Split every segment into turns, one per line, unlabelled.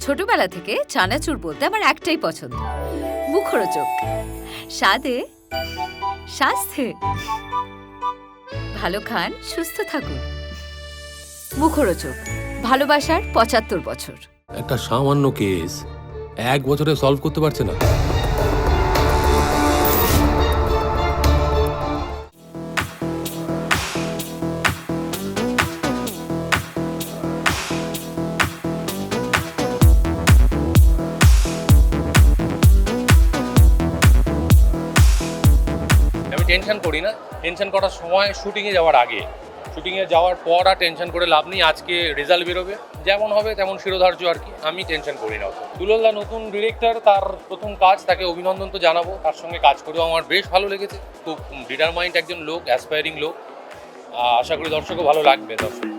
ছোটবেলা থেকে চানাচুর বলতে আমার একটাই পছন্দ। মুখরোচক। স্বাদে স্বাস্থ্যে ভালো খান, সুস্থ থাকুন। মুখরোচক। ভালোবাসার পঁচাত্তর বছর।
একটা সামান্য কেস এক বছরে সলভ করতে পারছে না।
টেনশন করি না। টেনশন করার সময় শুটিংয়ে যাওয়ার আগে। শুটিংয়ে যাওয়ার পর আর টেনশন করে লাভ নেই, আজকে রেজাল্ট বেরোবে। যেমন হবে তেমন শিরোধার্য আর কি, আমি টেনশন করি না দুলল্লা নতুন ডিরেক্টর তার প্রথম কাজ তাকে অভিনন্দন তো জানাব, তার সঙ্গে কাজ করেও আমার বেশ ভালো লেগেছে। খুব ডিটারমাইন্ড একজন লোক অ্যাসপায়ারিং লোক। আশা করি দর্শকও ভালো লাগবে দর্শক।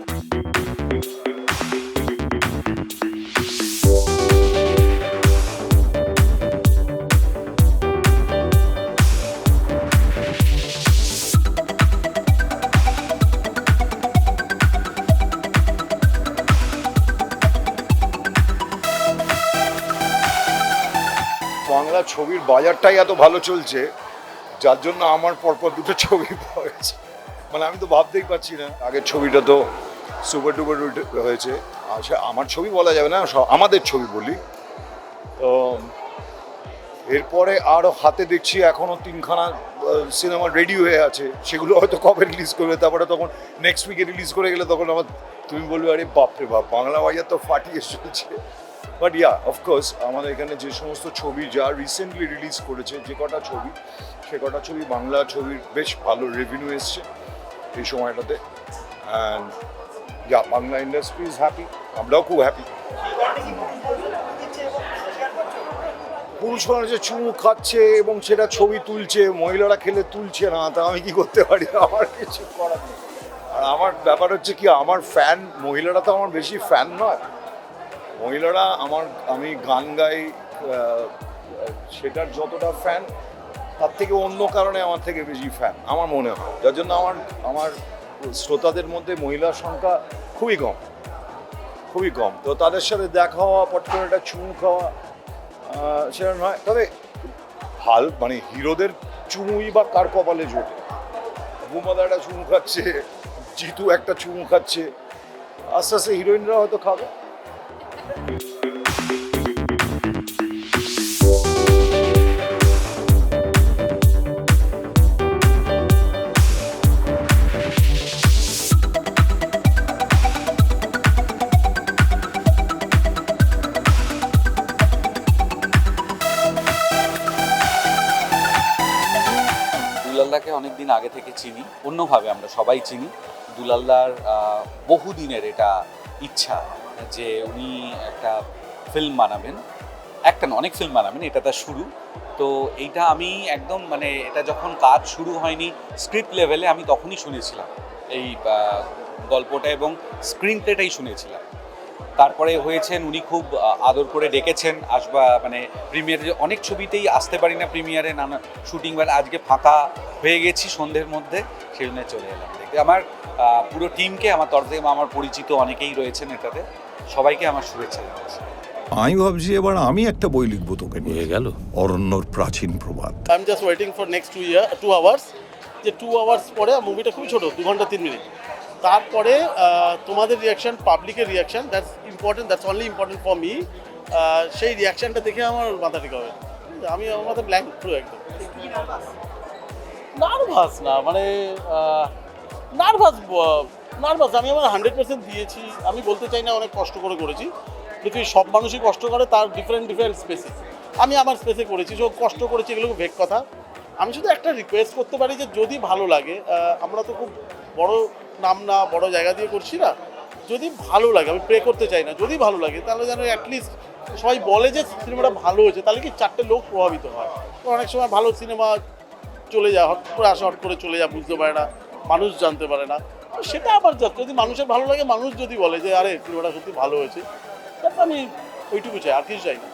বাংলা ছবির বাজারটাই এত ভালো চলছে, যার জন্য আমার পরপর দুটো ছবি পাওয়া মানে আমি তো ভাবতেই পারছি না, আগের ছবিটা তো সুপার ডুপার হয়েছে। আচ্ছা আমার ছবি বলা যাবে না আমাদের ছবি বলি। তো এরপরে আরও হাতে দেখছি এখনও তিনখানা সিনেমা রেডি হয়ে আছে। সেগুলো হয়তো কবে রিলিজ করবে, তারপরে তখন নেক্সট উইকে রিলিজ করে গেলে তখন আমার, তুমি বলবে, আরে বাপরে বাপ, বাংলা বাজার তো ফাটিয়ে চলছে। বাট ইয়া অফকোর্স আমাদের এখানে যে সমস্ত ছবি যা রিসেন্টলি রিলিজ করেছে, যে কটা ছবি, সে কটা ছবি বাংলা ছবির বেশ ভালো রেভিনিউ এসছে এই সময়টাতে। And yeah Bangla industry is happy আমরাও খুব হ্যাপি পুরুষ মানুষের চুমু খাচ্ছে এবং সেটা ছবি তুলছে, মহিলারা খেলে তুলছে না, তা আমি কি করতে পারি? আমার কিছু করার নেই। আর আমার ব্যাপার হচ্ছে কি, আমার ফ্যান মহিলারা তো আমার বেশি ফ্যান নয়। মহিলারা আমার, আমি গান গাই সেটার যতটা ফ্যান তার থেকে অন্য কারণে আমার থেকে বেশি ফ্যান আমার মনে হয়। যার জন্য আমার আমার শ্রোতাদের মধ্যে মহিলার সংখ্যা খুবই কম খুবই কম। তো তাদের সাথে দেখা হওয়া, পট করে একটা চুমু খাওয়া সেটা নয়। তবে হাল মানে হিরোদের চুমুই বা কার কপালে জোটে? বুমাদা একটা চুমু খাচ্ছে, জিতু একটা চুমু খাচ্ছে, আস্তে আস্তে হিরোইনরা হয়তো খাবে।
দুলালদাকে অনেক দিন আগে থেকে চিনি অন্যভাবে আমরা সবাই চিনি। দুলালদার বহুদিনের এটা ইচ্ছা। যে উনি একটা ফিল্ম বানাবেন। একটা না, অনেক ফিল্ম বানাবেন, এটা তার শুরু। তো এইটা আমি একদম মানে এটা যখন কাজ শুরু হয়নি স্ক্রিপ্ট লেভেলে আমি তখনই শুনেছিলাম। এই গল্পটা এবং স্ক্রিন প্লেটাই শুনেছিলাম। তারপরে হয়েছেন উনি খুব আদর করে ডেকেছেন আসবা মানে প্রিমিয়ারে অনেক ছবিতেই আসতে পারি না প্রিমিয়ারে নানা শুটিং বার আজকে ফাঁকা হয়ে গেছি সন্ধ্যের মধ্যে সেই জন্য চলে এলাম দেখতে। আমার পুরো টিমকে আমার তরফ থেকে আমার পরিচিত অনেকেই রয়েছেন এটাতে সবাইকে আমার শুভেচ্ছা জানাচ্ছি।
আমি ভাবছি এবার আমি একটা বই লিখব তোকে নিয়ে।
হয়ে গেল?
অরণ্যর প্রাচীন প্রবাদ।
I am just waiting for next two year two hours যে টু আওয়ার্স পরে মুভিটা খুবই ছোটো দু ঘণ্টা তিন মিনিট। তারপরে তোমাদের রিয়াকশান পাবলিকের reaction that's important that's only important for me সেই রিয়াকশানটা দেখে আমার মাথা ঠিক হবে। আমি, আমার মাথা ব্ল্যাঙ্ক পুরো একদম। নার্ভাস না মানে নার্ভাস নার্ভাস আমি আমার হান্ড্রেড পার্সেন্ট দিয়েছি। আমি বলতে চাই না অনেক কষ্ট করে করেছি। পৃথিবীর সব মানুষই কষ্ট করে, তার ডিফারেন্ট ডিফারেন্ট স্পেসে আমি আমার স্পেসে করেছি। সব কষ্ট করেছি এগুলো ভেগ কথা। আমি শুধু একটা রিকোয়েস্ট করতে পারি যে যদি ভালো লাগে আমরা তো খুব বড় নাম না, বড় জায়গা দিয়ে করছি না, যদি ভালো লাগে, আমি প্রে করতে চাই না, যদি ভালো লাগে, তাহলে যেন অ্যাটলিস্ট সবাই বলে যে সিনেমাটা ভালো হয়েছে, তাহলে কি চারটে লোক প্রভাবিত হয়? তো অনেক সময় ভালো সিনেমা চলে যায়, হট করে আসে, হট করে চলে যায়, বুঝতে পারে না, মানুষ জানতে পারে না। সেটা আবার যা- যদি মানুষের ভালো লাগে, মানুষ যদি বলে যে, আরে, সিনেমাটা সত্যি ভালো হয়েছে তাহলে আমি ওইটুকু চাই, আর কিছু চাই না।